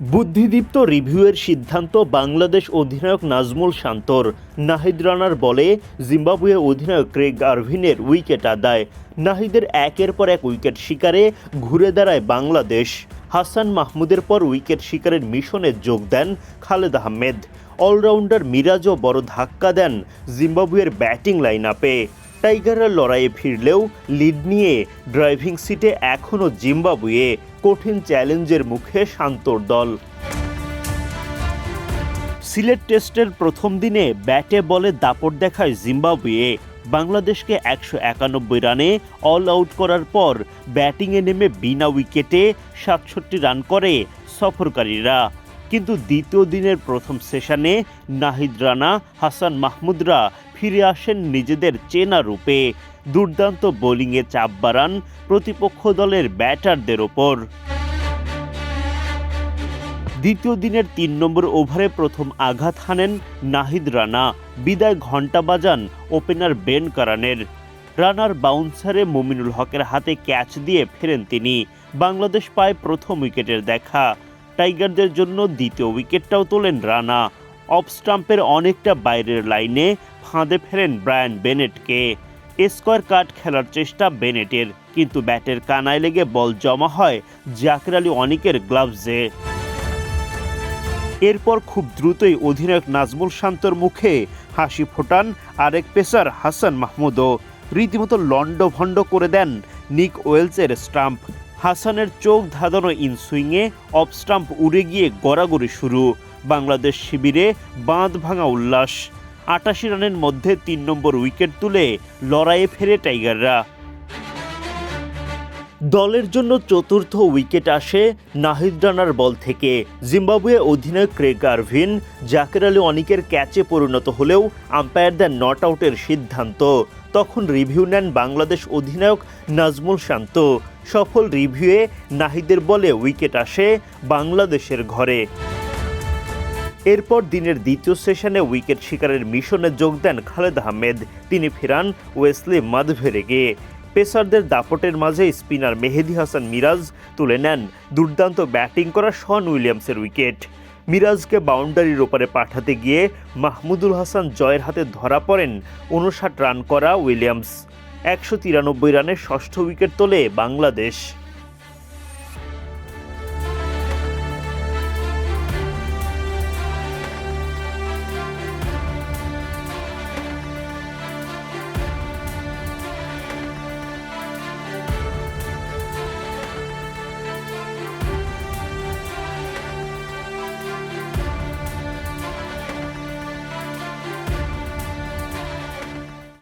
বুদ্ধিদীপ্ত রিভিউয়ের সিদ্ধান্ত বাংলাদেশ অধিনায়ক নাজমুল শান্তর। নাহিদ রানার বলে, জিম্বাবুয়ে অধিনায়ক ক্রেগ আরভিনের উইকেট আদায়। নাহিদের একের পর এক উইকেট শিকারে ঘুরে দাঁড়ায় বাংলাদেশ। হাসান মাহমুদের পর উইকেট শিকারের মিশনে যোগ দেন খালেদ আহমেদ। অলরাউন্ডার মিরাজও বড় ধাক্কা দেন জিম্বাবুয়ের ব্যাটিং লাইন আপে টাইগাররা লড়াইয়ে ফিরলেও লিড নিয়ে ড্রাইভিং সিটে এখনও জিম্বাবুয়ে কঠিন চ্যালেঞ্জের মুখে শান্তর দল। সিলেট টেস্টের প্রথম দিনে ব্যাটে বলে দাপট দেখায় জিম্বাবুয়ে। বাংলাদেশকে একশো একানব্বই রানে অল আউট করার পর ব্যাটিংয়ে নেমে বিনা উইকেটে সাতষট্টি রান করে সফরকারীরা। কিন্তু দ্বিতীয় দিনের প্রথম সেশনে নাহিদ রানা, হাসান মাহমুদরা ফিরে আসেন নিজেদের চেনা রূপে। দুর্দান্ত বোলিংয়ে চাপ বাড়ান প্রতিপক্ষ দলের ব্যাটারদের ওপর। দ্বিতীয় দিনের তিন নম্বর ওভারে প্রথম আঘাত হানেন নাহিদ রানা। বিদায় ঘণ্টা বাজান ওপেনার বেন কারানের। রানার বাউন্সারে মুমিনুল হকের হাতে ক্যাচ দিয়ে ফেরেন তিনি। বাংলাদেশ পায় প্রথম উইকেটের দেখা। টাইগারদের জন্য দ্বিতীয় উইকেটটাও তোলেন রানা। অফ স্টাম্পের অনেকটা বাইরের লাইনে ফাঁদে ফেরেন ব্রায়ান বেনেটকে। স্কোয়ার কাট খেলার চেষ্টা বেনেটের, কিন্তু ব্যাটের কানায় লেগে বল জমা হয় জাকির আলী অনিকের গ্লাভসে। এরপর খুব দ্রুতই অধিনায়ক নাজমুল শান্তর মুখে হাসি ফোটান আরেক পেসার হাসান মাহমুদও। রীতিমতো লন্ডভন্ড করে দেন নিক ওয়েলসের স্টাম্প। হাসানের চোখ ধাঁধানো ইনসুইংয়ে অফ স্টাম্প উড়ে গিয়ে গড়াগড়ি শুরু। বাংলাদেশ শিবিরে বাঁধ ভাঙা উল্লাস। আটাশি রানের মধ্যে তিন নম্বর উইকেট তুলে লড়াইয়ে ফেরে টাইগাররা। দলের জন্য চতুর্থ উইকেট আসে নাহিদ রানার বল থেকে। জিম্বাবুয়ে অধিনায়ক ক্রেগ আরভিন, জাকের আলী অনিকের ক্যাচে পরিণত হলেও আম্পায়ার দেন নট আউটের সিদ্ধান্ত। তখন রিভিউ নেন বাংলাদেশ অধিনায়ক নাজমুল শান্ত। সফল রিভিউয়ে নাহিদের বলে উইকেট আসে বাংলাদেশের ঘরে। এরপর দিনের দ্বিতীয় সেশনে উইকেট শিকারের মিশনে যোগ দেন খালেদ আহমেদ। তিনি ফেরান ওয়েসলি মাদভেরেগে। পেসারদের দাপটের মাঝে স্পিনার মেহেদি হাসান মিরাজ তুলে নেন। দুর্দান্ত ব্যাটিং করা শন উইলিয়ামসের উইকেট। মিরাজকে বাউন্ডারির ওপারে পাঠাতে গিয়ে মাহমুদুল হাসান জয়ের হাতে ধরা পড়েন উনষাট রান করা উইলিয়ামস। একশো তিরানব্বই রানের ষষ্ঠ উইকেট তোলে বাংলাদেশ।